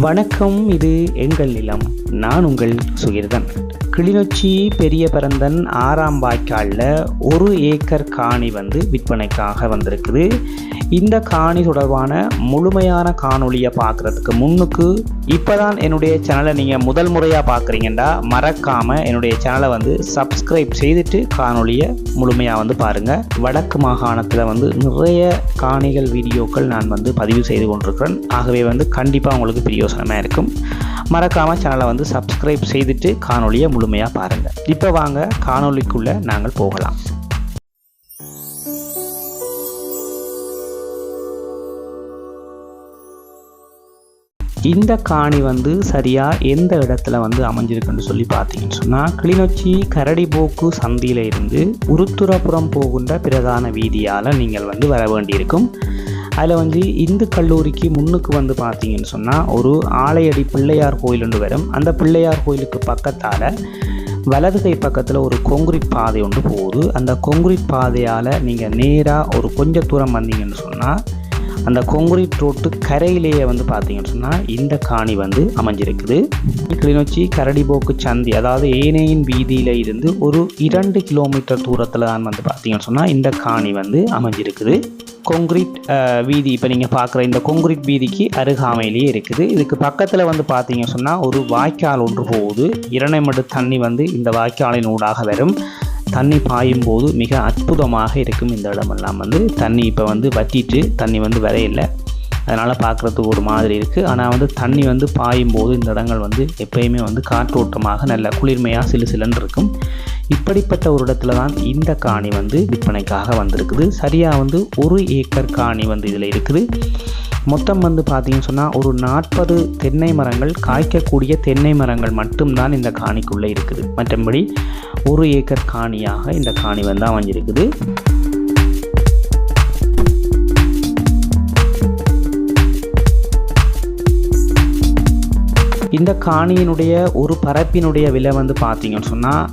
வணக்கம் இது எங்கள் நிலம். நான் உங்கள் சுகிர்தன். கிளிநொச்சி பெரிய பரந்தன் ஆறாம் வாய்க்காலில் ஒரு ஏக்கர் காணி வந்து விற்பனைக்காக வந்திருக்குது. இந்த காணி தொடர்பான முழுமையான காணொலியை பார்க்குறதுக்கு முன்னுக்கு இப்போ தான் என்னுடைய சேனலை நீங்கள் முதல் முறையாக பார்க்குறீங்கன்னா மறக்காமல் என்னுடைய சேனலை வந்து சப்ஸ்கிரைப் செய்துட்டு காணொலியை முழுமையாக வந்து பாருங்கள் வடக்கு மாகாணத்தில் வந்து நிறைய காணிகள் வீடியோக்கள் நான் வந்து பதிவு செய்து கொண்டிருக்கிறேன். ஆகவே வந்து கண்டிப்பாக உங்களுக்கு பிரயோசனமாக இருக்கும். மறக்காமல் சேனலை வந்து சப்ஸ்கிரைப் செய்துட்டு காணொலியை முழுமையாக பாருங்கள் இப்போ வாங்க காணொலிக்குள்ளே நாங்கள் போகலாம். இந்த காணி வந்து சரியாக எந்த இடத்துல வந்து அமைஞ்சிருக்குன்னு சொல்லி பார்த்தீங்கன்னு சொன்னால் கிளிநொச்சி கரடிபோக்கு சந்தியில் இருந்து உருத்துறப்புறம் போகின்ற பிரதான வீதியால் நீங்கள் வந்து வர வேண்டியிருக்கும். அதில் வந்து இந்து கல்லூரிக்கு முன்னுக்கு வந்து பார்த்தீங்கன்னு சொன்னால் ஒரு ஆலையடி பிள்ளையார் கோயில் ஒன்று வரும். அந்த பிள்ளையார் கோயிலுக்கு பக்கத்தால் வலது கை பக்கத்தில் ஒரு கொங்குரிட் பாதை ஒன்று போகுது. அந்த கொங்குரிட் பாதையால் நீங்கள் நேராக ஒரு கொஞ்ச தூரம் வந்தீங்கன்னு சொன்னால் அந்த கொங்குரிட் ரோட்டு கரையிலேயே வந்து பார்த்தீங்கன்னு சொன்னால் இந்த காணி வந்து அமைஞ்சிருக்குது. கிளிநொச்சி கரடிபோக்கு சந்தி அதாவது ஏனையின் வீதியில் இருந்து ஒரு இரண்டு கிலோமீட்டர் தூரத்தில் தான் வந்து பார்த்தீங்கன்னு சொன்னால் இந்த காணி வந்து அமைஞ்சிருக்குது. கொங்கிரீட் uh, வீதி இப்போ நீங்கள் பார்க்குற இந்த கொங்கிரீட் வீதிக்கு அருகாமையிலேயே இருக்குது. இதுக்கு பக்கத்தில் வந்து பார்த்தீங்க சொன்னால் ஒரு வாய்க்கால் ஒன்று போகுது. இரணைமடு தண்ணி வந்து இந்த வாய்க்காலின் ஊடாக வரும். தண்ணி பாயும் போது மிக அற்புதமாக இருக்கும் இந்த இடமெல்லாம் வந்து. தண்ணி இப்போ வந்து வற்றிட்டு தண்ணி வந்து வரையில்லை அதனால் பார்க்குறதுக்கு ஒரு மாதிரி இருக்குது ஆனால் வந்து தண்ணி வந்து பாயும் போது இந்த இடங்கள் வந்து எப்பயுமே வந்து காற்றோட்டமாக நல்ல குளிர்மையாக சிலு சிலன்னு இருக்கும். இப்படிப்பட்ட ஒரு இடத்துல தான் இந்த காணி வந்து விற்பனைக்காக வந்திருக்குது. சரியாக வந்து ஒரு ஏக்கர் காணி வந்து இதில் இருக்குது. மொத்தம் வந்து பார்த்தீங்கன்னு சொன்னால் ஒரு நாற்பது தென்னை மரங்கள் காய்க்கக்கூடிய தென்னை மரங்கள் மட்டும்தான் இந்த காணிக்குள்ளே இருக்குது. மற்றபடி ஒரு ஏக்கர் காணியாக இந்த காணி வந்து அமைஞ்சிருக்குது. இந்த காணியினுடைய ஒரு பரப்பினுடைய விலை வந்து பார்த்தீங்கன்னு சொன்னால்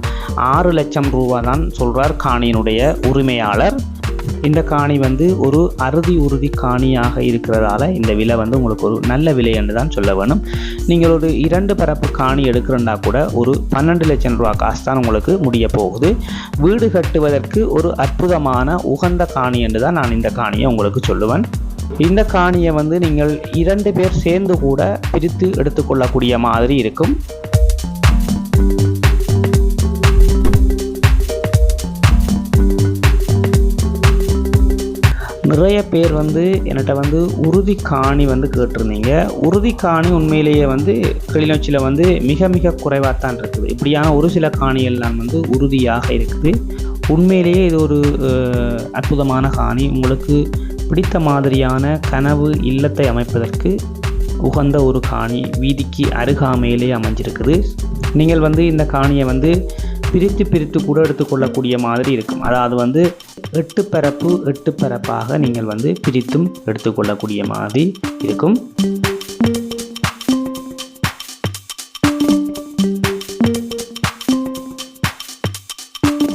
ஆறு லட்சம் ரூபா தான் சொல்கிறார் காணியினுடைய உரிமையாளர். இந்த காணி வந்து ஒரு அறுதி உறுதி காணியாக இருக்கிறதால இந்த விலை வந்து உங்களுக்கு ஒரு நல்ல விலை என்று தான் சொல்ல வேணும். நீங்கள் ஒரு இரண்டு பரப்பு காணி எடுக்கிறண்டா கூட ஒரு பன்னெண்டு லட்சம் ரூபா காசு தான் உங்களுக்கு முடிய போகுது. வீடு கட்டுவதற்கு ஒரு அற்புதமான உகந்த காணி என்று தான் நான் இந்த காணியை உங்களுக்கு சொல்லுவேன். இந்த காணியை வந்து நீங்கள் இரண்டு பேர் சேர்ந்து கூட பிரித்து எடுத்துக்கொள்ளக்கூடிய மாதிரி இருக்கும். நிறைய பேர் வந்து என்கிட்ட வந்து உறுதி காணி வந்து கேட்டிருந்தீங்க. உறுதி காணி உண்மையிலேயே வந்து கிளிநொச்சியில் வந்து மிக மிக குறைவாக தான் இருக்குது. இப்படியான ஒரு சில காணிகள்லாம் வந்து உறுதியாக இருக்குது. உண்மையிலேயே இது ஒரு அற்புதமான காணி. உங்களுக்கு பிடித்த மாதிரியான கனவு இல்லத்தை அமைப்பதற்கு உகந்த ஒரு காணி வீதிக்கு அருகாமையிலே அமைஞ்சிருக்குது. நீங்கள் வந்து இந்த காணியை வந்து பிரித்து பிரித்து கூட எடுத்துக்கொள்ளக்கூடிய மாதிரி இருக்கும். அதாவது வந்து எட்டு பரப்பு எட்டு பரப்பாக நீங்கள் வந்து பிரித்தும் எடுத்துக்கொள்ளக்கூடிய மாதிரி இருக்கும்.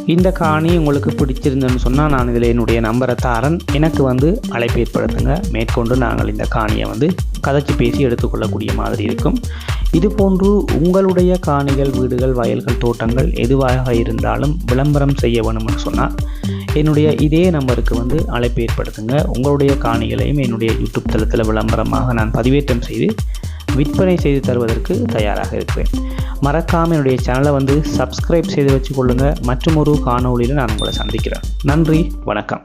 இந்த காணி உங்களுக்கு பிடிச்சிருந்தேன்னு சொன்னால் நான் இதில் என்னுடைய நம்பரை தாரன். எனக்கு வந்து அழைப்பு ஏற்படுத்துங்க. மேற்கொண்டு நாங்கள் இந்த காணியை வந்து கதைச்சி பேசி எடுத்துக்கொள்ளக்கூடிய மாதிரி இருக்கும். இது போன்று உங்களுடைய காணிகள் வீடுகள் வயல்கள் தோட்டங்கள் எதுவாக இருந்தாலும் விளம்பரம் செய்ய வேணும்னு சொன்னால் என்னுடைய இதே நம்பருக்கு வந்து அழைப்பு ஏற்படுத்துங்க. உங்களுடைய காணிகளையும் என்னுடைய யூடியூப் தளத்தில் விளம்பரமாக நான் பதிவேற்றம் செய்து விற்பனை செய்து தருவதற்கு தயாராக இருக்கிறேன் மறக்காமல் என்னுடைய சேனலை வந்து சப்ஸ்கிரைப் செய்து வச்சுக்கொள்ளுங்கள் மற்றும் ஒரு காணொலியில் நான் உங்களை சந்திக்கிறேன். நன்றி வணக்கம்.